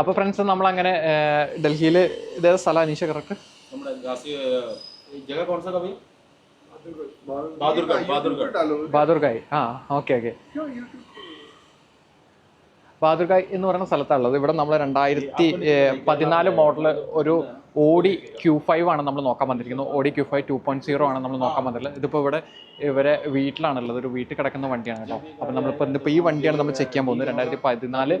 അപ്പോൾ ഫ്രണ്ട്സ് നമ്മൾ അങ്ങനെ ഡൽഹിയിൽ ഇതേ സ്ഥലം അനീഷ കറക്റ്റ്? ബാദുർഗായ്. ആ ഓക്കെ ഓക്കെ. ബാദുർഗായ് എന്ന് പറയുന്ന സ്ഥലത്താണുള്ളത്. ഇവിടെ നമ്മൾ രണ്ടായിരത്തി പതിനാല് മോഡൽ ഒരു ഓഡി ക്യൂ ഫൈവ് ആണ് നമ്മൾ നോക്കാൻ വന്നിരിക്കുന്നത്. Audi Q five two point zero ആണ് നമ്മൾ നോക്കാൻ വന്നിട്ടുള്ളത്. ഇതിപ്പോൾ ഇവിടെ ഇവരെ വീട്ടിലാണുള്ളത്. ഒരു വീട്ടിൽ കിടക്കുന്ന വണ്ടിയാണ് കേട്ടോ. അപ്പോൾ നമ്മളിപ്പോൾ ഇന്നിപ്പോൾ ഈ വണ്ടിയാണ് നമ്മൾ ചെക്ക് ചെയ്യാൻ പോകുന്നത്. രണ്ടായിരത്തി പതിനാല്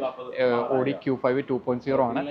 Audi Q five two point zero ആണ്.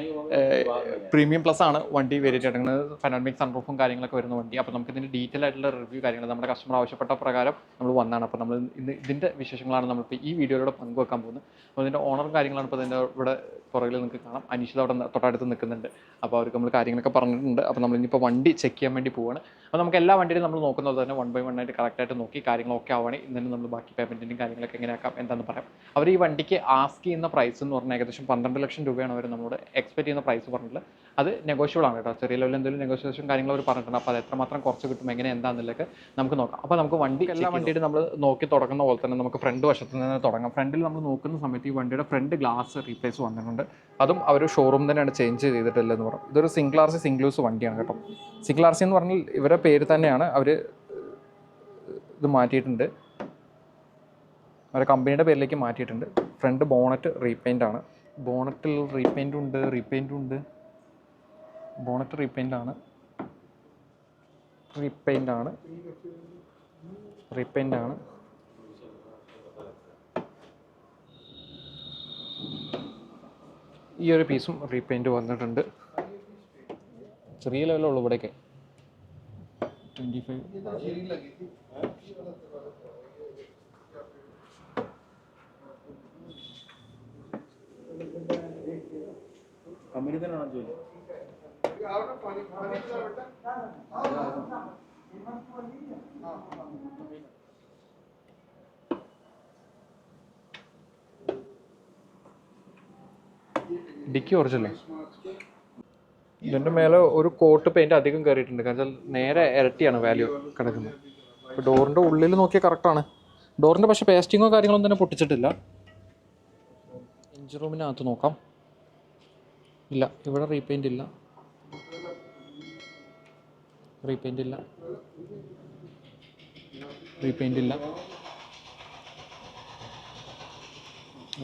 പ്രീമിയം പ്ലസ് ആണ് വണ്ടി വേരിയറ്റ് എടുക്കുന്നത് പനോമിക് സൺറൂഫും കാര്യങ്ങളൊക്കെ വരുന്ന വണ്ടി. അപ്പോൾ നമുക്ക് ഇതിന്റെ ഡീറ്റെയിൽ ആയിട്ടുള്ള റിവ്യൂ കാര്യങ്ങൾ നമ്മുടെ കസ്റ്റമർ ആവശ്യപ്പെട്ട പ്രകാരം നമ്മൾ വന്നാണ് അപ്പോൾ നമ്മൾ ഇന്ന് ഇതിന്റെ വിശേഷങ്ങളാണ് നമ്മളിപ്പോൾ ഈ വീഡിയോയിലൂടെ പങ്കുവെക്കാൻ പോകുന്നത്. അപ്പോൾ ഇതിന്റെ ഓണറും കാര്യങ്ങളാണ് ഇപ്പോൾ ഇതിന്റെ ഇവിടെ പുറകിൽ നിങ്ങൾക്ക് കാണാം. അനീഷിത അവിടെ തൊട്ടടുത്ത് നിൽക്കുന്നുണ്ട്. അപ്പോൾ അവർക്ക് നമ്മൾ കാര്യങ്ങളൊക്കെ പറഞ്ഞിട്ടുണ്ട്. അപ്പോൾ നമ്മൾ ഇനിയിപ്പോൾ വണ്ടി ചെക്ക് ചെയ്യാൻ വേണ്ടി പോവാണ്. അപ്പോൾ നമുക്ക് എല്ലാ വണ്ടിയിലും നമ്മൾ നോക്കുന്നത് തന്നെ വൺ ബൈ വൺ ആയിട്ട് കറക്റ്റായിട്ട് നോക്കി കാര്യങ്ങളൊക്കെ ആവുകയാണെങ്കിൽ ഇന്ന് നമ്മൾ ബാക്കി പേയ്മെന്റിന്റെയും കാര്യങ്ങളൊക്കെ എങ്ങനെയാക്കാം എന്താണെന്ന് പറയാം. അവർ ഈ വണ്ടിക്ക് ആസ്ക് ചെയ്യുന്ന പ്രൈസ് എന്ന് പറഞ്ഞാൽ ഏകദേശം പന്ത്രണ്ട് ലക്ഷം രൂപയാണ് അവർ നമ്മളോട് എക്സ്പെക്ട് ചെയ്യുന്ന പ്രൈസ് പറഞ്ഞിട്ടുള്ളത്. അത് നെഗോഷ്യബിൾ ആണ് കേട്ടോ. ചെറിയ ലെവലിൽ എന്തെങ്കിലും നെഗോഷിയേഷൻ കാര്യങ്ങൾ അവർ പറഞ്ഞിട്ടുണ്ട്. അപ്പോൾ അത് എത്രമാത്രം കുറച്ച് കിട്ടും എങ്ങനെ എന്താണെന്നുള്ളതൊക്കെ നമുക്ക് നോക്കാം. അപ്പോൾ നമുക്ക് വണ്ടി എല്ലാ വണ്ടിയുടെ നമ്മൾ നോക്കി തുടങ്ങുന്ന പോലെ തന്നെ നമുക്ക് ഫ്രണ്ട് വശത്ത് നിന്ന് തുടങ്ങാം. ഫ്രണ്ടിൽ നമ്മൾ നോക്കുന്ന സമയത്ത് ഈ വണ്ടിയുടെ ഫ്രണ്ട് ഗ്ലാസ് റീപ്ലേസ് വന്നിട്ടുണ്ട്. അതും അവർ ഷോറൂം തന്നെയാണ് ചേഞ്ച് ചെയ്തിട്ടില്ലെന്ന് പറയും ഇതൊരു സിംഗിൾ ആർ സി സിംഗ്ലൂസ് വണ്ടിയാണ് കേട്ടോ. സിംഗിൾ ആർ സി എന്ന് പറഞ്ഞാൽ ഇവരുടെ പേര് തന്നെയാണ് അവർ ഇത് മാറ്റിയിട്ടുണ്ട്. അവരുടെ കമ്പനിയുടെ പേരിലേക്ക് മാറ്റിയിട്ടുണ്ട്. ഫ്രണ്ട് ബോണറ്റ് റീപെയിന്റ് ആണ്. ബോണറ്റിൽ റീപെയിന്റ് ഉണ്ട് റീപെയിന്റ് ഉണ്ട്. ബോണറ്റ് റീപെയിന്റ് ആണ്. റീപെയിന്റ് ആണ്. റീപെയിന്റ് ആണ്. ഈ ഒരു പീസും റീപെയിന്റ് വന്നിട്ടുണ്ട്. ചെറിയ ലെവലുള്ളൂ ഇവിടെയൊക്കെ. ട്വന്റി ഫൈവ് കമ്പനി തന്നെയാണോ ജോലി? ഡിക്കി ഒറിജിനൽ ഇതിന്റെ മേലെ ഒരു കോട്ട് പെയിന്റ് അധികം കയറിയിട്ടുണ്ട് കാരണം നേരെ ഇരട്ടിയാണ് വാല്യൂ കിടക്കുന്നത്. ഡോറിന്റെ ഉള്ളിൽ നോക്കിയാൽ കറക്റ്റാണ് ഡോറിന്റെ പക്ഷേ പേസ്റ്റിങ്ങോ കാര്യങ്ങളൊന്നും തന്നെ പൊട്ടിച്ചിട്ടില്ല. എഞ്ചിൻ റൂമിനകത്ത് നോക്കാം. ഇല്ല ഇവിടെ റീപെയിന്റ് ഇല്ല. റീപെയിന്റ് ഇല്ല. റീപെയിന്റ് ഇല്ല.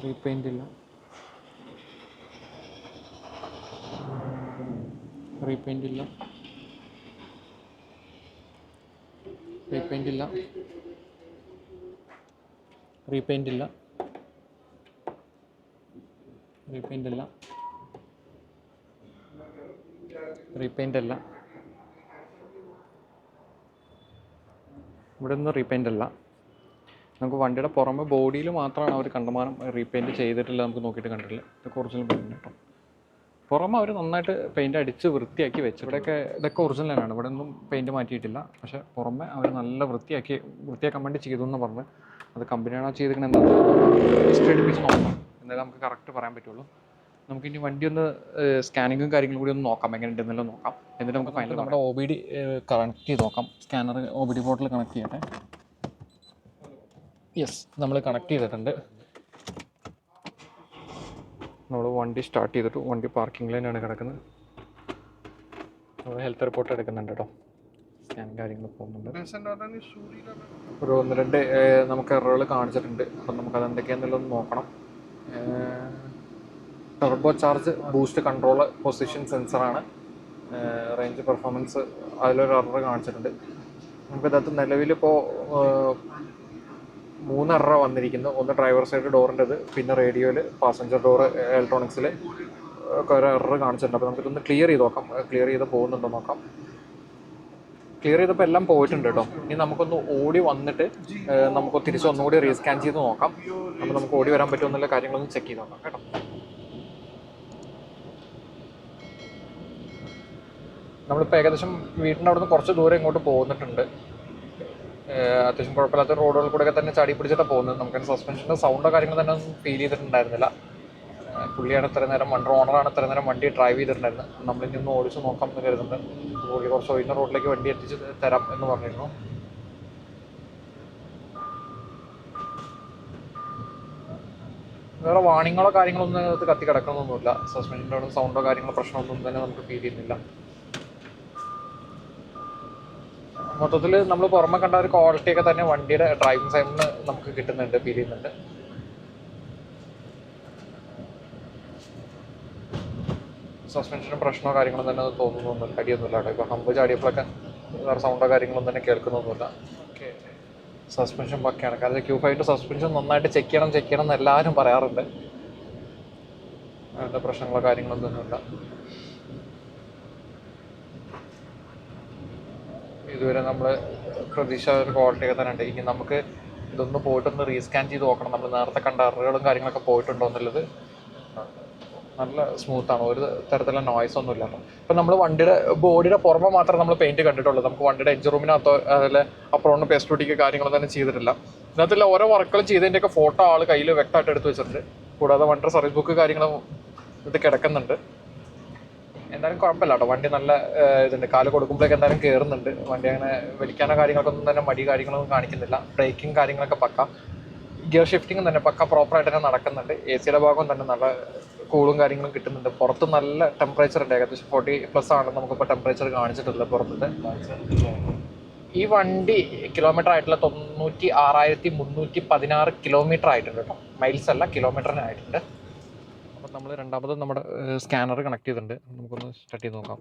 റീപെയിന്റ് ഇല്ല. റീപെയിന്റ് ഇല്ല. റീപെയിന്റ് ഇല്ല. റീപെയിന്റ് ഇല്ല. റീപെയിന്റ് ഇല്ല. റീപെയിന്റ് അല്ല ഇവിടെ ഒന്നും റീപെയിന്റ് അല്ല നമുക്ക് വണ്ടിയുടെ പുറമെ ബോഡിയിൽ മാത്രമാണ് അവർ കണ്ടമാനം റീപെയിന്റ് ചെയ്തിട്ടില്ല നമുക്ക് നോക്കിയിട്ട് കണ്ടിട്ടില്ല. ഇതൊക്കെ ഒറിജിനൽ പെയിന്റ് കേട്ടോ. പുറമെ അവർ നന്നായിട്ട് പെയിന്റ് അടിച്ച് വൃത്തിയാക്കി വെച്ചു ഇവിടെയൊക്കെ ഇതൊക്കെ ഒറിജിനൽ ആണ്. ഇവിടെ ഒന്നും പെയിന്റ് മാറ്റിയിട്ടില്ല. പക്ഷേ പുറമെ അവർ നല്ല വൃത്തിയാക്കി വൃത്തിയാക്കാൻ വേണ്ടി ചെയ്തു എന്ന് പറഞ്ഞ് അത് കമ്പനിയാണോ ചെയ്തിരിക്കുന്നത് എന്താ ഹിസ്റ്ററി അടിപ്പിച്ച് നോക്കാം. എന്നാലും നമുക്ക് കറക്റ്റ് പറയാൻ പറ്റുള്ളൂ. നമുക്ക് ഇനി വണ്ടി ഒന്ന് സ്കാനിങ്ങും കാര്യങ്ങളും കൂടി ഒന്ന് നോക്കാം. എങ്ങനെ ഉണ്ടെന്നല്ലോ നോക്കാം. എന്നിട്ട് നമുക്ക് ഫൈനൽ നമ്മുടെ ഒ ബി ഡി കണക്ട് ചെയ്ത് നോക്കാം. സ്കാനർ ഒ ബി ഡി ബോട്ടിൽ കണക്ട് ചെയ്യട്ടെ? യെസ് നമ്മൾ കണക്ട് ചെയ്തിട്ടുണ്ട്. നമ്മൾ വണ്ടി സ്റ്റാർട്ട് ചെയ്തിട്ട് വണ്ടി പാർക്കിംഗ് ലൈനാണ് കിടക്കുന്നത്. നമ്മൾ ഹെൽത്ത് റിപ്പോർട്ട് എടുക്കുന്നുണ്ട് കേട്ടോ സ്കാൻ കാര്യങ്ങൾ പോകുന്നുണ്ട്. ഒരു ഒന്ന് രണ്ട് നമുക്ക് എററുകൾ കാണിച്ചിട്ടുണ്ട്. അപ്പം നമുക്ക് അതെന്തൊക്കെയാണെന്നുള്ളത് നോക്കണം. Turbo charge boost control position സെൻസറാണ് range performance അതിലൊരു എറർ കാണിച്ചിട്ടുണ്ട്. നമുക്ക് ഇതിനകത്ത് നിലവിലിപ്പോൾ മൂന്ന് എറർ വന്നിരിക്കുന്നു. ഒന്ന് ഡ്രൈവർ സൈഡ് ഡോറിന്റെത് പിന്നെ റേഡിയോയിൽ പാസഞ്ചർ ഡോർ ഇലക്ട്രോണിക്സിൽ ഒരു എറർ കാണിച്ചിട്ടുണ്ട്. അപ്പോൾ നമുക്കിതൊന്ന് ക്ലിയർ ചെയ്ത് നോക്കാം. ക്ലിയർ ചെയ്ത് പോകുന്നുണ്ടോ നോക്കാം. ക്ലിയർ ചെയ്തപ്പോൾ എല്ലാം പോയിട്ടുണ്ട് കേട്ടോ ഇനി നമുക്കൊന്ന് ഓടി വന്നിട്ട് നമുക്ക് തിരിച്ച് ഒന്നുകൂടി റീസ്കാൻ ചെയ്ത് നോക്കാം. അപ്പോൾ നമുക്ക് ഓടി വരാൻ പറ്റുമോ എന്നുള്ള കാര്യങ്ങളൊന്ന് ചെക്ക് ചെയ്ത് നോക്കാം കേട്ടോ. നമ്മളിപ്പോൾ ഏകദേശം വീടിന്റെ അവിടുന്ന് കുറച്ച് ദൂരം ഇങ്ങോട്ട് പോകുന്നിട്ടുണ്ട്. അത്യാവശ്യം കുഴപ്പമില്ലാത്ത റോഡുകളിൽ കൂടെ തന്നെ ചാടി പിടിച്ചിട്ടാണ് പോകുന്നത് നമുക്ക് സസ്പെൻഷന്റെ സൗണ്ടോ കാര്യങ്ങളോ തന്നെ ഒന്നും ഫീൽ ചെയ്തിട്ടുണ്ടായിരുന്നില്ല. പുള്ളിയാണ് ഇത്ര നേരം വണ്ടി ഓണറാണ് ഇത്ര നേരം വണ്ടി ഡ്രൈവ് ചെയ്തിട്ടുണ്ടായിരുന്നത് നമ്മളിനി ഒന്ന് ഓടിച്ച് നോക്കാം എന്ന് കരുതുന്നുണ്ട് പുള്ളി കുറച്ച് ഒഴിഞ്ഞ റോഡിലേക്ക് വണ്ടി എത്തിച്ച് തരാം എന്ന് പറഞ്ഞിരുന്നു. വേറെ വാണിങ്ങളോ കാര്യങ്ങളോ ഒന്നും അതിനകത്ത് കത്തി കിടക്കണമെന്നൊന്നുമില്ല സസ്പെൻഷന്റെ സൗണ്ടോ കാര്യങ്ങളോ പ്രശ്നമൊന്നും തന്നെ നമുക്ക് ഫീൽ ചെയ്യുന്നില്ല. മൊത്തത്തിൽ നമ്മൾ പുറമെ കണ്ട ഒരു ക്വാളിറ്റി ഒക്കെ തന്നെ വണ്ടിയുടെ ഡ്രൈവിംഗ് സൈഡിൽ നമുക്ക് കിട്ടുന്നുണ്ട് ഫീൽ ചെയ്യുന്നുണ്ട്. സസ്പെൻഷനും പ്രശ്നമോ കാര്യങ്ങളോ തന്നെ തോന്നുന്നൊന്നുമില്ല അടിയൊന്നുമില്ല കേട്ടോ. ഇപ്പോൾ ഹമ്പ് ചാടിയപ്പോഴൊക്കെ വേറെ സൗണ്ടോ കാര്യങ്ങളൊന്നും തന്നെ കേൾക്കുന്നൊന്നുമില്ല. ഓക്കെ സസ്പെൻഷൻ പക്കയാണ്. കാരണം ക്യൂ ഫൈവിന്റെ സസ്പെൻഷൻ നന്നായിട്ട് ചെക്ക് ചെയ്യണം ചെക്ക് ചെയ്യണം എന്ന് എല്ലാവരും പറയാറുണ്ട്. അങ്ങനത്തെ പ്രശ്നങ്ങളോ കാര്യങ്ങളൊന്നും ഒന്നുമില്ല. ഇതുവരെ നമ്മൾ പ്രതീക്ഷ ഒരു ക്വാളിറ്റി ഒക്കെ തന്നെ ഉണ്ട്. ഇനി നമുക്ക് ഇതൊന്ന് പോയിട്ടൊന്ന് റീസ്കാൻ ചെയ്ത് നോക്കണം. നമ്മൾ നേരത്തെ കണ്ട എററുകളും കാര്യങ്ങളൊക്കെ പോയിട്ടുണ്ടോ എന്നുള്ളത്. നല്ല സ്മൂത്താണ് ഒരു തരത്തിലുള്ള നോയ്സ് ഒന്നും ഇല്ല. അപ്പം നമ്മൾ വണ്ടിയുടെ ബോഡിയുടെ പുറമെ മാത്രമേ നമ്മൾ പെയിന്റ് കണ്ടിട്ടുള്ളൂ. നമുക്ക് വണ്ടിയുടെ എഞ്ചിൻ റൂമിനകത്തോ അപ്പുറം പേസ്റ്റ് ഒട്ടിക്ക് കാര്യങ്ങളൊന്നും തന്നെ ചെയ്തിട്ടില്ല. ഇതിനകത്തുള്ള ഓരോ വർക്കുകളും ചെയ്തതിന്റെയൊക്കെ ഫോട്ടോ ആൾ കയ്യിൽ വ്യക്തമായിട്ട് എടുത്ത് വെച്ചിട്ടുണ്ട്. കൂടാതെ വണ്ടിയുടെ സർവീസ് ബുക്ക് കാര്യങ്ങളും ഇത് കിടക്കുന്നുണ്ട്. എന്തായാലും കുഴപ്പമില്ല കേട്ടോ വണ്ടി നല്ല ഇതുണ്ട്. കാൽ കൊടുക്കുമ്പോഴേക്ക് എന്തായാലും കയറുന്നുണ്ട് വണ്ടി അങ്ങനെ വലിക്കാനോ കാര്യങ്ങൾക്കൊന്നും തന്നെ മടി കാര്യങ്ങളൊന്നും കാണിക്കുന്നില്ല. ബ്രേക്കിംഗ് കാര്യങ്ങളൊക്കെ പക്ക. ഗിയർ ഷിഫ്റ്റിംഗ് തന്നെ പക്ക പ്രോപ്പറായിട്ട് തന്നെ നടക്കുന്നുണ്ട്. എ സിയുടെ ഭാഗം തന്നെ നല്ല കൂളും കാര്യങ്ങളും കിട്ടുന്നുണ്ട്. പുറത്ത് നല്ല ടെമ്പറേച്ചർ ഉണ്ട്. ഏകദേശം ഫോർട്ടി പ്ലസ് ആണ് നമുക്കിപ്പോൾ ടെമ്പറേച്ചർ കാണിച്ചിട്ടുള്ളത് പുറത്തത്തെ ഈ വണ്ടി കിലോമീറ്റർ ആയിട്ടുള്ള തൊണ്ണൂറ്റി ആറായിരത്തി മുന്നൂറ്റി പതിനാറ് കിലോമീറ്റർ ആയിട്ടുണ്ട് കേട്ടോ. മൈൽസ് അല്ല കിലോമീറ്ററിന് ആയിട്ടുണ്ട്. അപ്പം നമ്മൾ രണ്ടാമത് നമ്മുടെ സ്കാനർ കണക്ട് ചെയ്തിട്ടുണ്ട്. നമുക്കൊന്ന് സ്റ്റാർട്ട് ചെയ്ത് നോക്കാം.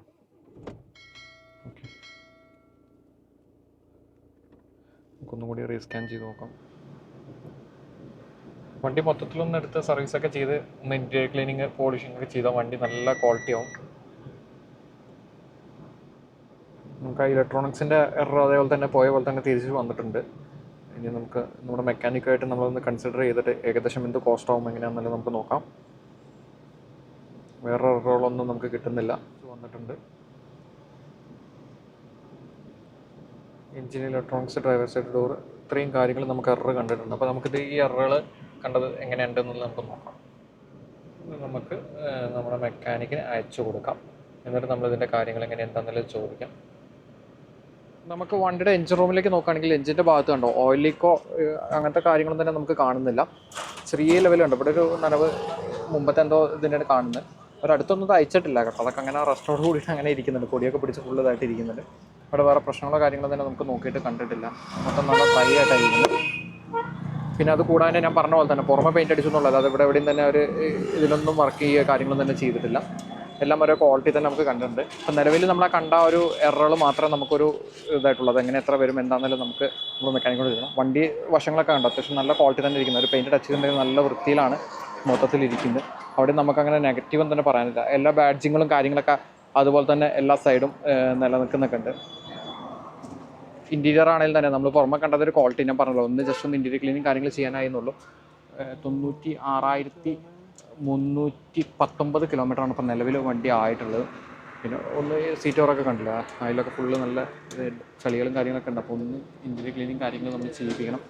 നമുക്കൊന്നും കൂടി റീസ്കാൻ ചെയ്ത് നോക്കാം. വണ്ടി മൊത്തത്തിലൊന്ന് എടുത്ത് സർവീസൊക്കെ ചെയ്ത് ഒന്ന് ഇന്റീരിയർ ക്ലീനിങ് പോളിഷിംഗ് ഒക്കെ ചെയ്താൽ വണ്ടി നല്ല ക്വാളിറ്റി ആവും. നമുക്ക് ആ ഇലക്ട്രോണിക്സിന്റെ എറർ അതേപോലെ തന്നെ പോയ പോലെ തന്നെ തിരിച്ച് വന്നിട്ടുണ്ട്. ഇനി നമുക്ക് നമ്മുടെ മെക്കാനിക്കായിട്ട് നമ്മളൊന്ന് കൺസിഡർ ചെയ്തിട്ട് ഏകദേശം എന്ത് കോസ്റ്റ് ആവും എങ്ങനെയാണെന്നുള്ളത് നമുക്ക് നോക്കാം. വേറെ റോളൊന്നും നമുക്ക് കിട്ടുന്നില്ല. വന്നിട്ടുണ്ട്. Engine electronics driver side door ഇത്രയും കാര്യങ്ങൾ നമുക്ക് എറർ കണ്ടിട്ടുണ്ട്. അപ്പോൾ നമുക്കിത് ഈ എററുകൾ കണ്ടത് എങ്ങനെയുണ്ടെന്നുള്ളത് നമുക്ക് നോക്കാം. നമുക്ക് നമ്മുടെ മെക്കാനിക്കിന് അയച്ചു കൊടുക്കാം. എന്നിട്ട് നമ്മളിതിന്റെ കാര്യങ്ങൾ എങ്ങനെ എന്താണെന്നുള്ളത് ചോദിക്കാം. നമുക്ക് വണ്ടിയുടെ എഞ്ചിൻ റൂമിലേക്ക് നോക്കുകയാണെങ്കിൽ എഞ്ചിന്റെ ഭാഗത്ത് കണ്ടോ ഓയിലിക്കോ അങ്ങനത്തെ കാര്യങ്ങളൊന്നും തന്നെ നമുക്ക് കാണുന്നില്ല. ചെറിയ ലെവലുണ്ട് ഇവിടെ ഒരു നനവ് മുമ്പത്തെ എന്തോ ഇതിന്റെ കാണുന്നത്. ഒരടുത്തൊന്നും അയച്ചിട്ടില്ല കേട്ടോ. അതൊക്കെ അങ്ങനെ റെസ്റ്റോറോട് കൂടിയിട്ട് അങ്ങനെ ഇരിക്കുന്നുണ്ട്. പൊടിയൊക്കെ പിടിച്ച് ഫുള്ളതായിട്ട് ഇരിക്കുന്നുണ്ട്. അവിടെ വേറെ പ്രശ്നങ്ങളോ കാര്യങ്ങളോ തന്നെ നമുക്ക് നോക്കിയിട്ട് കണ്ടിട്ടില്ല. മൊത്തം നല്ല ഡ്രൈ ആയിട്ടാണ് ഇരിക്കുന്നത്. പിന്നെ അത് കൂടാതെ ഞാൻ പറഞ്ഞ പോലെ തന്നെ പുറമെ പെയിന്റ് അടിച്ചെന്നുള്ളത് അത് ഇവിടെ എവിടെയും തന്നെ ഒരു ഇതിലൊന്നും വർക്ക് ചെയ്യുക കാര്യങ്ങളൊന്നും തന്നെ ചെയ്തിട്ടില്ല. എല്ലാം ഓരോ ക്വാളിറ്റി തന്നെ നമുക്ക് കണ്ടിട്ടുണ്ട്. അപ്പം നിലവിൽ നമ്മളെ കണ്ട ഒരു എററുകൾ മാത്രമേ നമുക്കൊരു ഇതായിട്ടുള്ളത് എങ്ങനെ എത്ര വരും എന്താണെന്നല്ല നമുക്ക് നമ്മൾ മെക്കാനിക്കോട് ചെയ്യണം വണ്ടി വശങ്ങളൊക്കെ കണ്ടു? അത്യാവശ്യം നല്ല ക്വാളിറ്റി തന്നെ ഇരിക്കുന്നത്. ഒരു പെയിന്റ് ടച്ച് ചെയ്തിട്ടുണ്ടെങ്കിൽ നല്ല വൃത്തിയിലാണ്. മൊത്തത്തിൽ ഇരിക്കുന്നത് അവിടെ നമുക്ക് അങ്ങനെ നെഗറ്റീവ് ഒന്നും തന്നെ പറയാനില്ല. എല്ലാ ബാഡ്ജിങ്ങുകളും കാര്യങ്ങളൊക്കെ അതുപോലെ തന്നെ എല്ലാ സൈഡും നിലനിൽക്കുന്നൊക്കെ ഉണ്ട് ഇന്റീരിയർ ആണെങ്കിൽ തന്നെ നമ്മൾ പുറമെ കണ്ടത് ഒരു ക്വാളിറ്റി ഞാൻ പറഞ്ഞല്ലോ. ഒന്ന് ജസ്റ്റ് ഒന്ന് ഇന്റീരിയർ ക്ലീനിങ് കാര്യങ്ങൾ ചെയ്യാനായിരുന്നുള്ളൂ തൊണ്ണൂറ്റി ആറായിരത്തി മുന്നൂറ്റി പത്തൊമ്പത് കിലോമീറ്ററാണ് ഇപ്പോൾ നിലവിൽ വണ്ടി ആയിട്ടുള്ളത്. പിന്നെ ഒന്ന് സീറ്റ് ഓറൊക്കെ കണ്ടില്ല? അതിലൊക്കെ ഫുള്ള് നല്ല ചളികളും കാര്യങ്ങളൊക്കെ ഉണ്ട്. അപ്പോൾ ഒന്ന് ഇന്റീരിയർ ക്ലീനിങ് കാര്യങ്ങൾ നമ്മൾ ചെയ്യിപ്പിക്കണം.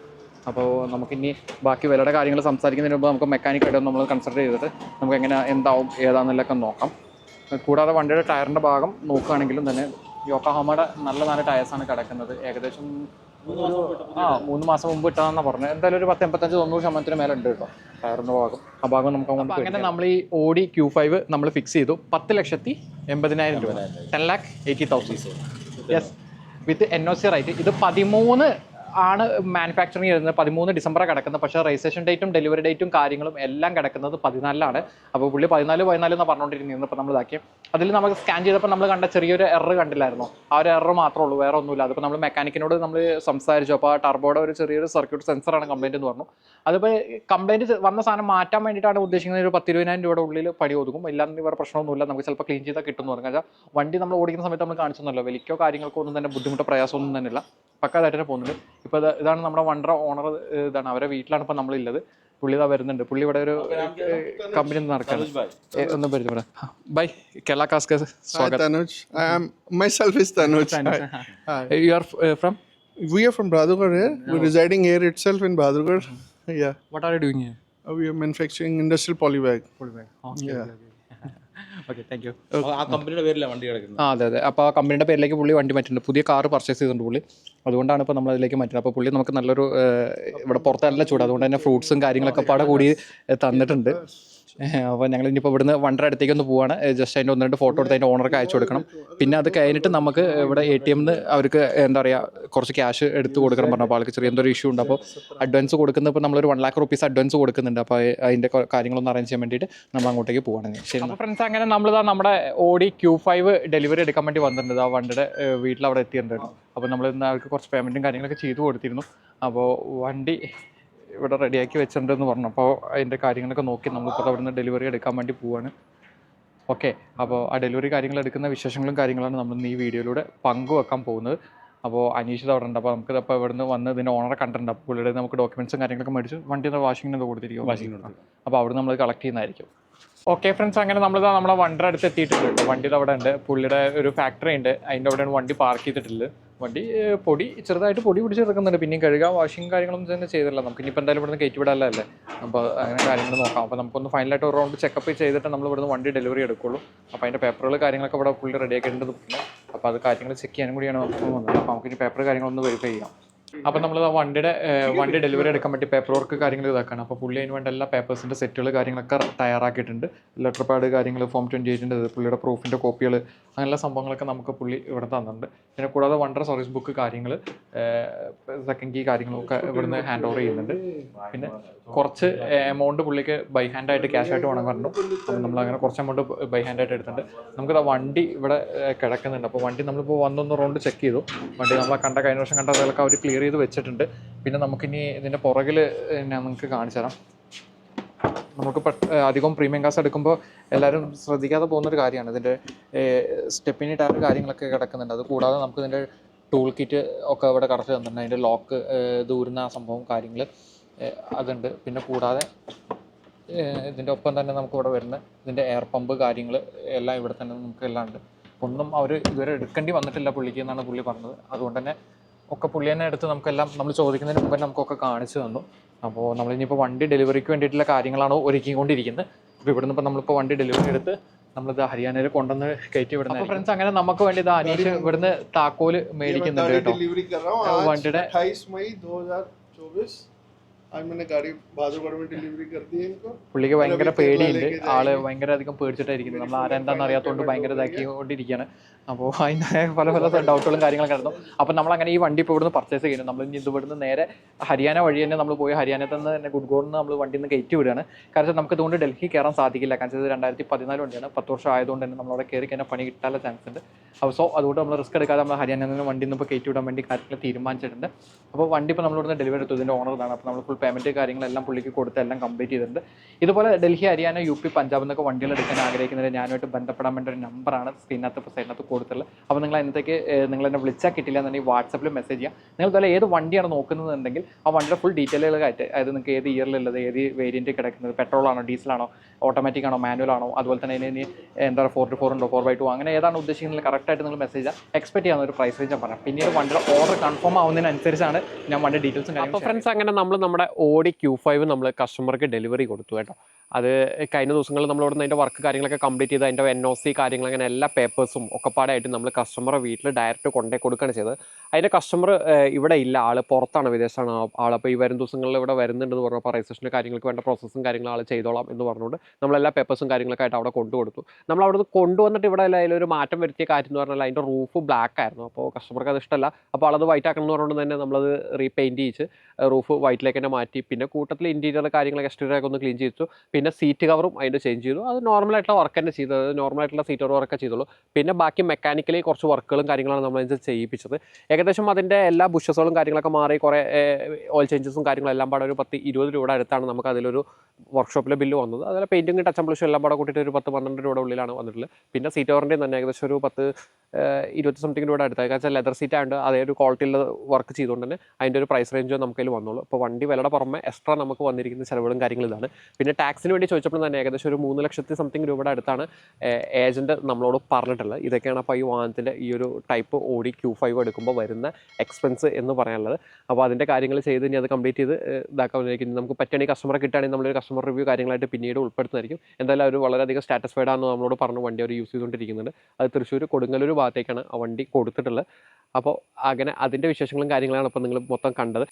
അപ്പോൾ നമുക്കിനി ബാക്കി വിലയുടെ കാര്യങ്ങൾ സംസാരിക്കുന്നതിന് മുമ്പ് നമുക്ക് മെക്കാനിക്കായിട്ട് നമ്മൾ കൺസിഡർ ചെയ്തിട്ട് നമുക്ക് എങ്ങനെ എന്താവും ഏതാണെന്നുള്ളതൊക്കെ നോക്കാം. കൂടാതെ വണ്ടിയുടെ ടയറിന്റെ ഭാഗം നോക്കുകയാണെങ്കിലും തന്നെ യോക്കോഹാമയുടെ നല്ല നല്ല ടയേഴ്സാണ് കിടക്കുന്നത്. ഏകദേശം ഒരു ആ മൂന്ന് മാസം മുമ്പ് ഇട്ടതാണെന്ന് പറഞ്ഞത്. എന്തായാലും ഒരു പത്ത് എൺപത്തഞ്ച് തൊണ്ണൂറ് ശതമാനത്തിന് മേലെ ഉണ്ട് കേട്ടോ ടയറിന്റെ ഭാഗം. ആ ഭാഗം നമുക്ക് അങ്ങനെ നമ്മൾ ഈ ഓടി ക്യൂ ഫൈവ് നമ്മൾ ഫിക്സ് ചെയ്തു. പത്ത് ലക്ഷത്തി എൺപതിനായിരം രൂപ. Ten lakh eighty thousand yes with N O C right ഇത് പതിമൂന്ന് ആണ് മാനുഫാക്ചറിങ് വരുന്നത് പതിമൂന്ന് ഡിസംബർ കിടക്കുന്നത്. പക്ഷേ രജിസ്ട്രേഷൻ ഡേറ്റും ഡെലിവറി ഡേറ്റും കാര്യങ്ങളും എല്ലാം കിടക്കുന്നത് പതിനാലിലാണ്. അപ്പോൾ പുള്ളി പതിനാല് പതിനാല് എന്ന് പറഞ്ഞുകൊണ്ടിരുന്നത്. ഇപ്പോൾ നമ്മൾ ഇതാക്കി. അതിൽ നമുക്ക് സ്കാൻ ചെയ്തപ്പോൾ നമ്മൾ കണ്ട ചെറിയൊരു എറർ കണ്ടില്ലായിരുന്നു? ആ ഒരു എറർ മാത്രമേ ഉള്ളൂ. വേറെ ഒന്നുമില്ല. അതിപ്പോൾ നമ്മൾ മെക്കാനിക്കിനോട് നമ്മൾ സംസാരിച്ചു. അപ്പോൾ ആ ടർബോയുടെ ഒരു ചെറിയൊരു സർക്യൂട്ട് സെൻസറാണ് കംപ്ലൈന്റ് എന്ന് പറഞ്ഞു. അതിപ്പോൾ കംപ്ലൈന്റ് വന്ന സാധനം മാറ്റാൻ വേണ്ടിയിട്ടാണ് ഉദ്ദേശിക്കുന്നത്. ഒരു പത്തിരുപതിനായിരം രൂപയുടെ ഉള്ളിൽ പണി ഒതുക്കും ഇല്ലാന്ന് വേറെ പ്രശ്നമൊന്നുമില്ല. നമുക്ക് ചിലപ്പോൾ ക്ലീൻ ചെയ്താൽ കിട്ടും എന്ന് പറഞ്ഞു വണ്ടി നമ്മൾ ഓടിക്കുന്ന സമയത്ത് നമ്മൾ കാണിച്ചൊന്നുമല്ലോ വലിക്കോ കാര്യങ്ങൾക്കോ ഒന്നും തന്നെ ബുദ്ധിമുട്ടോ പ്രയാസമൊന്നും തന്നെ ഇല്ല പക്കാതായിട്ട് തന്നെ പോകുന്നുണ്ട്. ഇപ്പൊ ഇതാണ് നമ്മുടെ വണ്ടറ ഓണർ ഇതാണ് അവരെ വീട്ടിലാണ് ഇപ്പൊ നമ്മളുള്ളത് പുള്ളി ഇതാ വരുന്നുണ്ട്. പുള്ളി ഇവിടെ ഒരു കമ്പനി നടക്കാണ്. ഒന്ന് ബൈ. കേരളിംഗ് industrial polybag polybag okay thank you ആ കമ്പനിയുടെ പേരിലാണ് വണ്ടി കിടക്കുന്നത്. ആ അതെ അതെ. അപ്പോൾ ആ കമ്പനിയുടെ പേരിലേക്ക് പുള്ളി വണ്ടി മാറ്റിയിട്ടുണ്ട്. പുതിയ കാർ പർച്ചേസ് ചെയ്തിട്ടുണ്ട് പുള്ളി. അതുകൊണ്ടാണ് ഇപ്പോൾ നമ്മൾ അതിലേക്ക് മാറ്റുന്നത് അപ്പോൾ പുള്ളി നമുക്ക് നല്ലൊരു ഇവിടെ പുറത്ത് നല്ല ചൂട്. അതുകൊണ്ട് തന്നെ ഫ്രൂട്ട്സും കാര്യങ്ങളൊക്കെ പാടെ കൂടി തന്നിട്ടുണ്ട്. അപ്പോൾ ഞങ്ങൾ ഇനിയിപ്പോൾ ഇവിടുന്ന് വണ്ടർ അടുത്തേക്ക് ഒന്ന് പോവാണ് ജസ്റ്റ് അതിന്റെ ഒന്ന് രണ്ട് ഫോട്ടോ എടുത്ത് അതിന്റെ ഓണർക്ക് അയച്ചു കൊടുക്കണം. പിന്നെ അത് കഴിഞ്ഞിട്ട് നമുക്ക് ഇവിടെ എ ടി എമ്മിൽ അവർക്ക് എന്താ പറയുക കുറച്ച് ക്യാഷ് എടുത്ത് കൊടുക്കണം പറഞ്ഞു അപ്പോൾ ആൾക്ക് ചെറിയ എന്തൊരു ഇഷ്യൂ ഉണ്ട്. അപ്പോൾ അഡ്വാൻസ് കൊടുക്കുന്ന ഇപ്പോൾ നമ്മളൊരു വൺ ലാക്ക് റുപ്പീസ് അഡ്വാൻസ് കൊടുക്കുന്നുണ്ട്. അപ്പോൾ അതിന്റെ കാര്യങ്ങളൊന്ന് അറേഞ്ച് ചെയ്യാൻ വേണ്ടിയിട്ട് നമ്മൾ അങ്ങോട്ടേക്ക് പോവാണ്. ശരി. അപ്പോൾ ഫ്രണ്ട്സ് അങ്ങനെ നമ്മളിതാ നമ്മുടെ ഓടി ക്യൂ ഫൈവ് ഡെലിവറി എടുക്കാൻ വേണ്ടി വന്നിട്ടുണ്ട്. ആ വണ്ടിയുടെ വീട്ടിൽ അവിടെ എത്തിയിട്ടുണ്ടായിരുന്നു അപ്പോൾ നമ്മൾ ഇന്ന് അവർക്ക് കുറച്ച് പേയ്മെന്റും കാര്യങ്ങളൊക്കെ ചെയ്തു കൊടുത്തിരുന്നു. അപ്പോൾ വണ്ടി ഇവിടെ റെഡിയാക്കി വെച്ചിട്ടുണ്ടെന്ന് പറഞ്ഞു. അപ്പോൾ അതിന്റെ കാര്യങ്ങളൊക്കെ നോക്കി നമ്മളിപ്പോൾ അവിടുന്ന് ഡെലിവറി എടുക്കാൻ വേണ്ടി പോവാണ്. ഓക്കെ അപ്പോൾ ആ ഡെലിവറി കാര്യങ്ങൾ എടുക്കുന്ന വിശേഷങ്ങളും കാര്യങ്ങളാണ് നമ്മൾ ഈ വീഡിയോയിലൂടെ പങ്കുവെക്കാൻ പോകുന്നത്. അപ്പോൾ അനീഷിത് അവിടെ ഉണ്ട്. അപ്പോൾ നമുക്ക് അപ്പോൾ ഇവിടുന്ന് വന്ന് ഇതിന്റെ ഓണറെ കണ്ടിട്ടുണ്ട്. അപ്പോൾ പുള്ളിയുടെ നമുക്ക് ഡോക്യുമെന്റ്സും കാര്യങ്ങളൊക്കെ മേടിച്ച് വണ്ടി ഒന്ന് വാഷിങ്ങിന് കൊടുത്തിരിക്കും വാഷിങ്ങിന് അപ്പോൾ അവിടെ നമ്മൾ കളക്ട് ചെയ്യുന്നതായിരിക്കും. ഓക്കെ ഫ്രണ്ട്സ് അങ്ങനെ നമ്മൾ നമ്മളെ വണ്ടിയുടെ അടുത്ത് എത്തിയിട്ടുണ്ട് വണ്ടിയുടെ അവിടെ ഉണ്ട്. പുള്ളിയുടെ ഒരു ഫാക്ടറി ഉണ്ട്. അതിന്റെ അവിടെയാണ് വണ്ടി പാർക്ക് ചെയ്തിട്ടുള്ളത്. വണ്ടി പൊടി ചെറുതായിട്ട് പൊടി പിടിച്ച് കിടക്കുന്നുണ്ട് പിന്നെയും കഴുകാൻ വാഷിങ് കാര്യങ്ങളൊന്നും തന്നെ ചെയ്തില്ല നമുക്ക് ഇനിയിപ്പോൾ എന്തായാലും ഇവിടുന്ന് കയറ്റി വിടാനല്ലേ അപ്പോൾ അങ്ങനെ കാര്യങ്ങൾ നോക്കാം. അപ്പോൾ നമുക്കൊന്ന് ഫൈനലായിട്ട് ഒരു റൗണ്ട് ചെക്കപ്പ് ചെയ്തിട്ട് നമ്മൾ ഇവിടുന്ന് വണ്ടി ഡെലിവറി എടുക്കുള്ളൂ. അപ്പോൾ അതിന്റെ പേപ്പറുകൾ കാര്യങ്ങളൊക്കെ ഇവിടെ പുള്ളി റെഡിയാക്കേണ്ടത് അപ്പോൾ അത് കാര്യങ്ങൾ ചെക്ക് ചെയ്യാനും കൂടിയാണ്. വന്നത് അപ്പോൾ നമുക്ക് ഇനി പേപ്പർ കാര്യങ്ങളൊന്ന് വെരിഫൈ ചെയ്യാം. അപ്പോൾ നമ്മൾ ആ വണ്ടിയുടെ വണ്ടി ഡെലിവറി എടുക്കാൻ വേണ്ടി പേപ്പർ വർക്ക് കാര്യങ്ങൾ ഇതാക്കാണ്. അപ്പോൾ പുള്ളി അതിന് വേണ്ട എല്ലാ പേപ്പേഴ്സിന്റെ സെറ്റുകൾ കാര്യങ്ങളൊക്കെ തയ്യാറാക്കിയിട്ടുണ്ട്. ലെറ്റർ പാഡ് കാര്യങ്ങൾ ഫോം ട്വന്റി എയ്റ്റിന്റെ പുള്ളിയുടെ പ്രൂഫിന്റെ കോപ്പികൾ അങ്ങനെയുള്ള സംഭവങ്ങളൊക്കെ നമുക്ക് പുള്ളി ഇവിടെ തന്നിട്ടുണ്ട്. പിന്നെ കൂടാതെ വണ്ടർ സർവീസ് ബുക്ക് കാര്യങ്ങൾ സെക്കൻഡ് കീ കാര്യങ്ങളൊക്കെ ഇവിടുന്ന് ഹാൻഡ് ഓവർ ചെയ്യുന്നുണ്ട്. പിന്നെ കുറച്ച് എമൗണ്ട് പുള്ളിക്ക് ബൈ ഹാൻഡ് ആയിട്ട് ക്യാഷ് ആയിട്ട് വേണം പറഞ്ഞു. അപ്പം നമ്മൾ അങ്ങനെ കുറച്ച് എമൗണ്ട് ബൈ ഹാൻഡ് ആയിട്ട് എടുത്തിട്ടുണ്ട്. നമുക്ക് വണ്ടി ഇവിടെ കിടക്കുന്നുണ്ട്. അപ്പോൾ വണ്ടി നമ്മളിപ്പോൾ വന്നൊന്ന് റൗണ്ട് ചെക്ക് ചെയ്തു. വണ്ടി നമ്മൾ കണ്ട കഴിഞ്ഞ വർഷം കണ്ട അവർ ക്ലിയർ ചെയ്ത് വെച്ചിട്ടുണ്ട്. പിന്നെ നമുക്കിനി ഇതിന്റെ പുറകിൽ ഞാൻ നിങ്ങൾക്ക് കാണിച്ചു തരാം. നമുക്ക് അധികം പ്രീമിയം കാസ് എടുക്കുമ്പോൾ എല്ലാവരും ശ്രദ്ധിക്കാതെ പോകുന്നൊരു കാര്യമാണ്. ഇതിന്റെ സ്റ്റെപ്പിനി ടയർ കാര്യങ്ങളൊക്കെ കിടക്കുന്നുണ്ട്. അത് കൂടാതെ നമുക്ക് ഇതിന്റെ ടൂൾ കിറ്റ് ഒക്കെ ഇവിടെ കറക്റ്റ് തന്നിട്ടുണ്ട്. അതിന്റെ ലോക്ക് ദൂരുന്ന സംഭവം കാര്യങ്ങൾ അതുണ്ട്. പിന്നെ കൂടാതെ ഇതിന്റെ ഒപ്പം തന്നെ നമുക്ക് ഇവിടെ വരുന്ന ഇതിന്റെ എയർ പമ്പ് കാര്യങ്ങൾ എല്ലാം ഇവിടെ തന്നെ നമുക്ക് എല്ലാം ഉണ്ട്. ഒന്നും അവർ ഇതുവരെ എടുക്കേണ്ടി വന്നിട്ടില്ല പുള്ളിക്ക് എന്നാണ് പുള്ളി പറഞ്ഞത്. അതുകൊണ്ട് തന്നെ ഒക്കെ പുള്ളിയെന്നെ എടുത്ത് നമുക്കെല്ലാം നമ്മൾ ചോദിക്കുന്നതിന് മുമ്പ് നമുക്കൊക്കെ കാണിച്ചു തന്നു. അപ്പോൾ നമ്മളിനിപ്പോൾ വണ്ടി ഡെലിവറിക്ക് വേണ്ടിയിട്ടുള്ള കാര്യങ്ങളാണ് ഒരുക്കിക്കൊണ്ടിരിക്കുന്നത്. അപ്പോൾ ഇവിടുന്ന് ഇപ്പോൾ നമ്മളിപ്പോൾ വണ്ടി ഡെലിവറി എടുത്ത് നമ്മളിത് ഹരിയാനയിൽ കൊണ്ടുവന്ന് കയറ്റി വിടുന്നത് ഫ്രണ്ട്സ് അങ്ങനെ നമുക്ക് വേണ്ടി ഇത് അനീഷ് ഇവിടുന്ന് താക്കോൽ മേടിക്കുന്നുണ്ട് കേട്ടോ. വണ്ടിയുടെ പുള്ളിക്ക് ഭയങ്കര പേടിയുണ്ട്. ആൾ ഭയങ്കര അധികം പേടിച്ചിട്ടായിരിക്കുന്നത് നമ്മൾ ആരെന്താണെന്ന് അറിയാത്തോണ്ട് ഭയങ്കര ഇതാക്കിക്കൊണ്ടിരിക്കുകയാണ്. അപ്പോൾ അതിന്റെ പല പല ഡൗട്ടുകളും കാര്യങ്ങളൊക്കെ നടന്നു. അപ്പോൾ നമ്മൾ അങ്ങനെ ഈ വണ്ടി ഇപ്പോൾ ഇവിടുന്ന് പർച്ചേസ് ചെയ്യുന്നു. നമ്മൾ ഇനി ഇവിടുന്ന് നേരെ ഹരിയാന വഴി തന്നെ നമ്മൾ പോയി ഹരിയാനയിൽ നിന്ന് തന്നെ ഗുഡ്ഗോഡിൽ നിന്ന് നമ്മൾ വണ്ടിയിൽ നിന്ന് കയറ്റി വിടുകയാണ്. കാരണം നമുക്ക് ഇതുകൊണ്ട് ഡൽഹി കയറാൻ സാധിക്കില്ല. കാരണം ഇത് രണ്ടായിരത്തി പതിനാല് വണ്ടിയാണ്. പത്ത് വർഷം ആയതുകൊണ്ട് തന്നെ നമ്മളവിടെ കയറി കഴിഞ്ഞാൽ പണി കിട്ടാനുള്ള ചാൻസ് ഉണ്ട്. അപ്പോൾ സോ അതുകൊണ്ട് നമ്മൾ റിസ്ക് എടുക്കാതെ നമ്മൾ ഹരിയാനയിൽ നിന്ന് നിന്ന് ഇപ്പോൾ കയറ്റി വിടാൻ വേണ്ടി കാര്യങ്ങൾ തീരുമാനിച്ചിട്ടുണ്ട്. അപ്പോൾ വണ്ടി ഇപ്പോൾ നമ്മളിവിടുന്ന് ഡെലിവറി എടുത്തു. ഇതിന്റെ ഓണർ ഇതാണ്. അപ്പോൾ നമ്മൾ ഫുൾ പേയ്മെന്റ് കാര്യങ്ങളെല്ലാം പുള്ളിക്ക് കൊടുത്ത് എല്ലാം കംപ്ലീറ്റ് ചെയ്തിട്ടുണ്ട്. ഇതുപോലെ ഡൽഹി ഹരിയാന യു പി പഞ്ചാബ് എന്നൊക്കെ വണ്ടികൾ എടുക്കാൻ ആഗ്രഹിക്കുന്നതിന് ഞാനായിട്ട് ബന്ധപ്പെടാൻ വേണ്ട ഒരു നമ്പറാണ് സ്ക്രീനകത്ത് ഇപ്പോൾ സൈഡിനകത്ത് കൊടുത്തുള്ളത് അപ്പോൾ നിങ്ങൾ അതിനകത്തേക്ക് നിങ്ങൾ എന്നെ വിളിച്ചാൽ കിട്ടില്ല എന്നുണ്ടെങ്കിൽ വാട്സപ്പിൽ മെസ്സേജ് ചെയ്യാം. നിങ്ങൾ ഇതുപോലെ ഏത് വണ്ടിയാണ് നോക്കുന്നതെന്നുണ്ടെങ്കിൽ ആ വണ്ടിയുടെ ഫുൾ ഡീറ്റെയിലുകൾ ആയിട്ട് അതായത് നിങ്ങൾക്ക് ഏത് ഇയറിലുള്ളത് ഏത് വേരിയന്റ് കിടക്കുന്നത് പെട്രോൾ ആണോ ഡീസലാണോ ഓട്ടോമാറ്റിക് ആണോ മാനുവൽ ആണോ അതുപോലെ തന്നെ ഇനി എന്താ പറയുക ഫോർ ടു ഫോർ ഉണ്ടോ ഫോർ ബൈ ടു അങ്ങനെ ഏതാണ് ഉദ്ദേശിക്കുന്നത് കറക്റ്റായിട്ട് നിങ്ങൾ മെസ്സേജ് ചെയ്യാം എക്സ്പെക്ട് ചെയ്യാവുന്ന ഒരു പ്രൈസ് റേഞ്ച് ഞാൻ പറയാം. പിന്നീട് വണ്ടിയുടെ ഓർഡർ കൺഫേം ആവുന്നതിനനുസരിച്ചാണ് ഞാൻ വണ്ടി ഡീറ്റെയിൽസും അപ്പോൾ ഫ്രണ്ട്സ് അങ്ങനെ നമ്മൾ നമ്മുടെ ഓടി ക്യൂ ഫൈവ് നമ്മൾ കസ്റ്റമർക്ക് ഡെലിവറി കൊടുത്തു കേട്ടോ. അത് കഴിഞ്ഞ ദിവസങ്ങളിൽ നമ്മൾ ഇവിടെ അതിന്റെ വർക്ക് കാര്യങ്ങളൊക്കെ കംപ്ലീറ്റ് ചെയ്ത് അതിന്റെ എൻ ഒ സി കാര്യങ്ങൾ അങ്ങനെ എല്ലാ പേപ്പേഴ്സും ഒക്കെ പാടായിട്ട് നമ്മൾ കസ്റ്റമറെ വീട്ടിൽ ഡയറക്റ്റ് കൊണ്ടേ കൊടുക്കുകയാണ് ചെയ്തത്. അതിന്റെ കസ്റ്റമർ ഇവിടെ ഇല്ല. ആൾ പുറത്താണ് വിദേശമാണ് ആൾ അപ്പോൾ ഈ വരും ദിവസങ്ങളിൽ ഇവിടെ വരുന്നുണ്ടെന്ന് പറഞ്ഞപ്പോൾ രജിസ്ട്രേഷന്റെ കാര്യങ്ങൾക്ക് വേണ്ട പ്രോസസ്സും കാര്യങ്ങളും ആൾ ചെയ്തോളാം എന്ന് പറഞ്ഞുകൊണ്ട് നമ്മളെല്ലാ പേപ്പേഴ്സും കാര്യങ്ങളൊക്കെ ആയിട്ട് അവിടെ കൊണ്ടുകൊടുത്തു നമ്മൾ അവിടെ നിന്ന് കൊണ്ടുവന്നിട്ട് ഇവിടെ അതിലൊരു മാറ്റം വരുത്തിയ കാര്യം എന്ന് പറഞ്ഞാൽ അതിന്റെ റൂഫ് ബ്ലാക്ക് ആയിരുന്നു. അപ്പോൾ കസ്റ്റമർക്ക് അത് ഇഷ്ടമല്ല അപ്പോൾ ആളത് വൈറ്റ് ആക്കണം എന്ന് പറഞ്ഞുകൊണ്ട് തന്നെ നമ്മളത് റീപെയിന്റ് ചെയ്യിച്ച് റൂഫ് വൈറ്റിലേക്ക് തന്നെ മാറ്റി. പിന്നെ കൂട്ടത്തിൽ ഇന്റീരിയർ കാര്യങ്ങളൊക്കെ എക്സ്റ്റീരിയർ ഒക്കെ ഒന്ന് ക്ലീൻ ചെയ്തു പിന്നെ സീറ്റ് കവറും അതിന്റെ ചേഞ്ച് ചെയ്തു. അത് നോർമലായിട്ടുള്ള വർക്ക് തന്നെ ചെയ്തത് നോർമലായിട്ടുള്ള സീറ്റ് കവർ വർക്കൊക്കെ ചെയ്തോളൂ പിന്നെ ബാക്കി മെക്കാനിക്കലി കുറച്ച് വർക്കുകളും കാര്യങ്ങളാണ് നമ്മൾ ഇത് ചെയ്യിപ്പിച്ചത്. ഏകദേശം അതിന്റെ എല്ലാ ബുഷസുകളും കാര്യങ്ങളൊക്കെ മാറി കുറേ ഓയിൽ ചേഞ്ചസും കാര്യങ്ങളെല്ലാം പാടെ ഒരു പത്ത് ഇരുപത് രൂപയുടെ അടുത്താണ് നമുക്ക് അതിലൊരു വർക്ക്ഷോപ്പിലെ ബില്ല് വന്നത്. അതുപോലെ പെയിന്റിങ് ടച്ച് അംപ്ലിഷും എല്ലാം പാടെ കൂട്ടിയിട്ട് ഒരു പത്ത് പന്ത്രണ്ട് രൂപയുടെ ഉള്ളിലാണ് വന്നിട്ടുള്ളത്. പിന്നെ സീറ്റ് കവറിന്റെയും തന്നെ ഏകദേശം ഒരു പത്ത് ഇരുപത്തി സംതിങ് രൂപയുടെ അടുത്തായി കാരണം ലെതർ സീറ്റ് ആയതുകൊണ്ട് അതേ ഒരു ക്വാളിറ്റിയുള്ള വർക്ക് ചെയ്തുകൊണ്ട് തന്നെ അതിന്റെ ഒരു പ്രൈസ് റേഞ്ചോ നമുക്കതിൽ വന്നോളൂ അപ്പോൾ വണ്ടി വിലയുടെ പുറമെ എക്സ്ട്രാ നമുക്ക് വന്നിരിക്കുന്ന ചിലവുകളും കാര്യങ്ങളും ഇതാണ്. പിന്നെ ടാക്സിന് വേണ്ടി ചോദിച്ചപ്പോൾ തന്നെ ഏകദേശം ഒരു മൂന്ന് ലക്ഷത്തി സംതിങ് രൂപയുടെ അടുത്താണ് ഏജന്റ് നമ്മളോട് പറഞ്ഞിട്ടുള്ളത്. ഇതൊക്കെയാണ് അപ്പോൾ ഈ വാഹനത്തിന്റെ ഈ ഒരു ടൈപ്പ് ഓടി ക്യൂ ഫൈവ് എടുക്കുമ്പോൾ വരുന്ന എക്സ്പെൻസ് എന്ന് പറയാനുള്ളത്. അപ്പോൾ അതിന്റെ കാര്യങ്ങൾ ചെയ്ത് ഇനി അത് കംപ്ലീറ്റ് ചെയ്ത് വേണ്ടി നമുക്ക് പറ്റുകയാണെങ്കിൽ കസ്റ്റമറെ കിട്ടുകയാണെങ്കിൽ നമ്മളൊരു കസ്റ്റമർ റിവ്യൂ കാര്യങ്ങളായിട്ട് പിന്നീട് ഉൾപ്പെടുത്തുന്നതായിരിക്കും. എന്തായാലും അവർ വളരെയധികം സാറ്റിസ്ഫൈഡ് ആണെന്ന് നമ്മളോട് പറഞ്ഞു വണ്ടി അവർ യൂസ് ചെയ്തുകൊണ്ടിരിക്കുന്നുണ്ട്. അത് തൃശ്ശൂർ കൊടുങ്ങല്ലൂർ ഭാഗത്തേക്കാണ് ആ വണ്ടി കൊടുത്തിട്ടുള്ളത്. അപ്പോൾ അങ്ങനെ അതിന്റെ വിശേഷങ്ങളും കാര്യങ്ങളാണ് അപ്പോൾ നിങ്ങൾ മൊത്തം കണ്ടത്.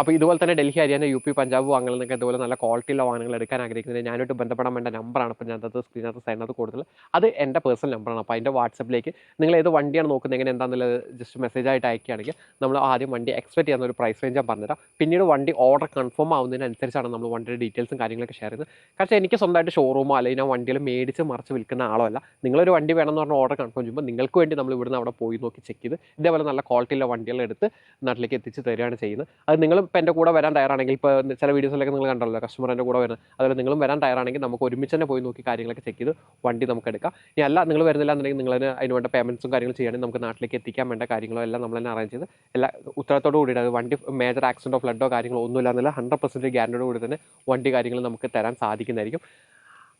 അപ്പോൾ ഇതുപോലെ തന്നെ ഡൽഹി ഹരിയാന യു പി പഞ്ചാബ് വാങ്ങൽ നിന്നൊക്കെ ഇതുപോലെ നല്ല ക്വാളിറ്റിയുള്ള വാഹനങ്ങൾ എടുക്കാൻ ആഗ്രഹിക്കുന്നത്. ഞാനായിട്ട് ബന്ധപ്പെടാൻ വേണ്ട നമ്പറാണ് ഇപ്പോൾ ഞാനത് സ്ക്രീനകത്ത് സൈഡിനകത്ത് കൊടുത്തത് അത് എന്റെ പേഴ്സണൽ നമ്പറാണ് അപ്പോൾ അതിന്റെ വാട്സപ്പിലേക്ക് നിങ്ങൾ ഏത് വണ്ടിയാണ് നോക്കുന്നത് എങ്ങനെ എന്താണെന്നുള്ളത് ജസ്റ്റ് മെസ്സേജ് ആയിട്ട് അയക്കുകയാണെങ്കിൽ നമ്മൾ ആദ്യം വണ്ടി എക്സ്പെക്ട് ചെയ്യുന്ന ഒരു പ്രൈസ് റേഞ്ച് ഞാൻ പറഞ്ഞുതരാം. പിന്നീട് വണ്ടി ഓർഡർ കൺഫേം ആവുന്നതിനനുസരിച്ചാണ് നമ്മൾ വണ്ടിയുടെ ഡീറ്റെയിൽസും കാര്യങ്ങളൊക്കെ ഷെയർ ചെയ്യുന്നത്. കാരണം എനിക്ക് സ്വന്തമായിട്ട് ഷോറൂമോ അല്ലെങ്കിൽ ഞാൻ വണ്ടികൾ മേടിച്ച് മറിച്ച് വിൽക്കുന്ന ആളോ അല്ല നിങ്ങളൊരു വണ്ടി വേണമെന്ന് പറഞ്ഞ ഓർഡർ കൺഫേം ചെയ്യുമ്പോൾ നിങ്ങൾക്ക് വേണ്ടി നമ്മൾ ഇവിടുന്ന് അവിടെ പോയി നോക്കി ചെക്ക് ചെയ്ത് ഇതേപോലെ നല്ല ക്വാളിറ്റിയുള്ള വണ്ടികൾ എടുത്ത് നാട്ടിലേക്ക് എത്തിച്ച് തരികയാണ് ചെയ്യുന്നത്. അത് നിങ്ങളും ഇപ്പോൾ എന്റെ കൂടെ വരാൻ തയ്യാറാണെങ്കിൽ ഇപ്പോൾ ചില വീഡിയോസിലൊക്കെ നിങ്ങൾ കണ്ടല്ലോ കസ്റ്റമർ എന്റെ കൂടെ വരുന്നത് അതുപോലെ നിങ്ങളും വരാൻ തയ്യാറാണെങ്കിൽ നമുക്ക് ഒരുമിച്ച് തന്നെ പോയി നോക്കി കാര്യങ്ങളൊക്കെ ചെക്ക് ചെയ്ത് വണ്ടി നമുക്ക് എടുക്കാം. ഇനി അല്ല നിങ്ങൾ വരുന്നില്ല എന്നുണ്ടെങ്കിൽ നിങ്ങൾ അതിന് വേണ്ട പേയ്മെന്റ്സും കാര്യങ്ങളും ചെയ്യുകയാണെങ്കിൽ നമുക്ക് നാട്ടിലേക്ക് എത്തിക്കാൻ വേണ്ട കാര്യങ്ങളോ എല്ലാം നമ്മൾ തന്നെ അറേഞ്ച് ചെയ്ത് എല്ലാ ഉത്തരത്തോടു കൂടിയിട്ട് അത് വണ്ടി മേജർ ആക്സിഡന്റോ ഫ്ലഡോ കാര്യങ്ങളോ ഒന്നുമില്ല എന്നുള്ള ഹൺഡ്രഡ് പെർസെന്റ് ഗ്യാരണ്ടിയോട് കൂടി തന്നെ വണ്ടി കാര്യങ്ങൾ നമുക്ക് തരാൻ സാധിക്കുന്നതായിരിക്കും.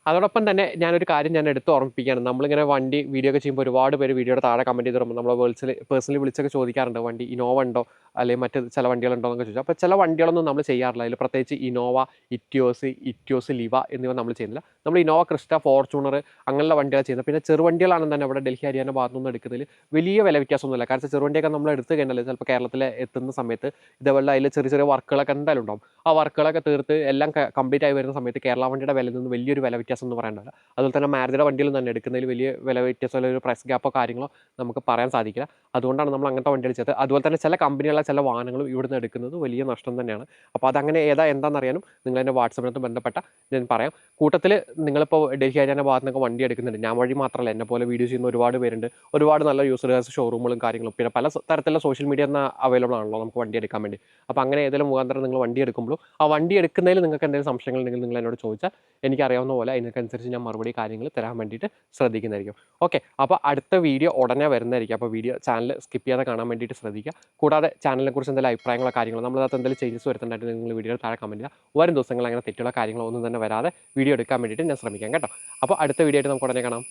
അതോടൊപ്പം തന്നെ ഞാനൊരു കാര്യം ഞാൻ എടുത്ത് ഓർമ്മിപ്പിക്കുകയാണ്. നമ്മളിങ്ങനെ വണ്ടി വീഡിയോ ഒക്കെ ചെയ്യുമ്പോൾ ഒരുപാട് പേര് വീഡിയോയുടെ താഴെ കമന്റ് ചെയ്ത് തരുമ്പോൾ നമ്മൾ വേൾസിൽ പേഴ്സണലി വിളിച്ചൊക്കെ ചോദിക്കാറുണ്ട് വണ്ടി ഇനോവ ഉണ്ടോ? അല്ലെങ്കിൽ മറ്റ് ചില വണ്ടികളുണ്ടോ എന്നൊക്കെ ചോദിച്ചു. അപ്പോൾ ചില വണ്ടികളൊന്നും നമ്മൾ ചെയ്യാറില്ല. അതിൽ പ്രത്യേകിച്ച് ഇനോവ ഇറ്റിയോസ് ഇറ്റിയോസ് ലിവ എന്നിവ നമ്മൾ ചെയ്യുന്നില്ല. നമ്മൾ ഇനോവ ക്രിസ്റ്റ ഫോർച്യൂണർ അങ്ങനെയുള്ള വണ്ടികൾ ചെയ്യുന്നത്. പിന്നെ ചെറുവണ്ടികളാണ് തന്നെ ഇവിടെ ഡൽഹി ഹരിയാന ഭാഗത്തു നിന്ന് എടുക്കുന്നതിൽ വലിയ വില വ്യത്യാസമൊന്നുമില്ല. കാരണം ചെറുവണ്ടിയൊക്കെ നമ്മൾ എടുത്തു കഴിഞ്ഞാൽ ചിലപ്പോൾ കേരളത്തിൽ എത്തുന്ന സമയത്ത് ഇതേപോലെ അതിൽ ചെറിയ ചെറിയ വർക്കുകളൊക്കെ എന്തായാലും ഉണ്ടാവും. ആ വർക്കുകളൊക്കെ തീർത്ത് എല്ലാം കംപ്ലീറ്റ് ആയി വരുന്ന സമയത്ത് കേരള വണ്ടിയുടെ വിലയിൽ നിന്ന് വലിയൊരു വില വ്യത്യാസം എന്ന് പറയേണ്ടത് അതുപോലെ തന്നെ മാരുതിയുടെ വണ്ടിയിൽ തന്നെ എടുക്കുന്നതിൽ വലിയ വില വ്യത്യാസമുള്ള ഒരു പ്രൈസ് ഗ്യാപ്പോ കാര്യങ്ങളോ നമുക്ക് പറയാൻ സാധിക്കില്ല. അതുകൊണ്ടാണ് നമ്മൾ അങ്ങനത്തെ വണ്ടികൾ ചെയ്തത് അതുപോലെ തന്നെ ചില കമ്പനികളുടെ ചില വാഹനങ്ങളും ഇവിടുന്ന് എടുക്കുന്നത് വലിയ നഷ്ടം തന്നെയാണ്. അപ്പോൾ അതങ്ങനെ ഏതാ എന്താണെന്നറിയാനും നിങ്ങൾ എന്റെ വാട്സപ്പിനകത്ത് ബന്ധപ്പെട്ട ഞാൻ പറയാം. കൂട്ടത്തിൽ നിങ്ങളിപ്പോൾ ഡൽഹി ഹരിയാന ഭാഗത്ത് നിന്നൊക്കെ വണ്ടി എടുക്കുന്നുണ്ട്. ഞാൻ വഴി മാത്രമല്ല എന്നെ പോലെ വീഡിയോ ചെയ്യുന്ന ഒരുപാട് പേരുണ്ട്. ഒരുപാട് നല്ല യൂസേഴ്സ് ഷോറൂമുകളും കാര്യങ്ങളും. പിന്നെ പല തരത്തിലുള്ള സോഷ്യൽ മീഡിയ എന്ന അവൈലബിൾ ആണല്ലോ നമുക്ക് വണ്ടി എടുക്കാൻ വേണ്ടി. അപ്പോൾ അങ്ങനെ ഏതെങ്കിലും മുഖാന്തരം നിങ്ങൾ വണ്ടി എടുക്കുമ്പോഴും ആ വണ്ടി എടുക്കുന്നതിൽ നിങ്ങൾക്ക് എന്തെങ്കിലും സംശയങ്ങൾ ഉണ്ടെങ്കിൽ നിങ്ങൾ എന്നോട് ചോദിച്ചാൽ എനിക്കറിയാവുന്ന പോലെ അതിനനുസരിച്ച് ഞാൻ മറുപടി കാര്യങ്ങൾ തരാൻ വേണ്ടിയിട്ട് ശ്രദ്ധിക്കുന്നതായിരിക്കും. ഓക്കെ അപ്പോൾ അടുത്ത വീഡിയോ ഉടനെ വരുന്നതായിരിക്കും. അപ്പോൾ വീഡിയോ ചാനൽ സ്കിപ്പ് ചെയ്യാതെ കാണാൻ വേണ്ടിയിട്ട് ശ്രദ്ധിക്കുക. കൂടാതെ ചാനലിനെ കുറിച്ച് എന്തെങ്കിലും അഭിപ്രായങ്ങളോ കാര്യങ്ങളോ നമ്മളത് എന്തെങ്കിലും ചേഞ്ചസ് വരുത്തുന്നുണ്ടായിട്ട് നിങ്ങൾ വീഡിയോ താഴെ കമന്റ് ചെയ്യുക വരും ദിവസങ്ങളിൽ അങ്ങനെ തെറ്റുള്ള കാര്യങ്ങളോ ഒന്നും തന്നെ വരാതെ വീഡിയോ എടുക്കാൻ വേണ്ടിയിട്ട് ഞാൻ ശ്രമിക്കാം കേട്ടോ. അപ്പോൾ അടുത്ത വീഡിയോ ആയിട്ട് നമുക്ക് ഉടനെ കാണാം.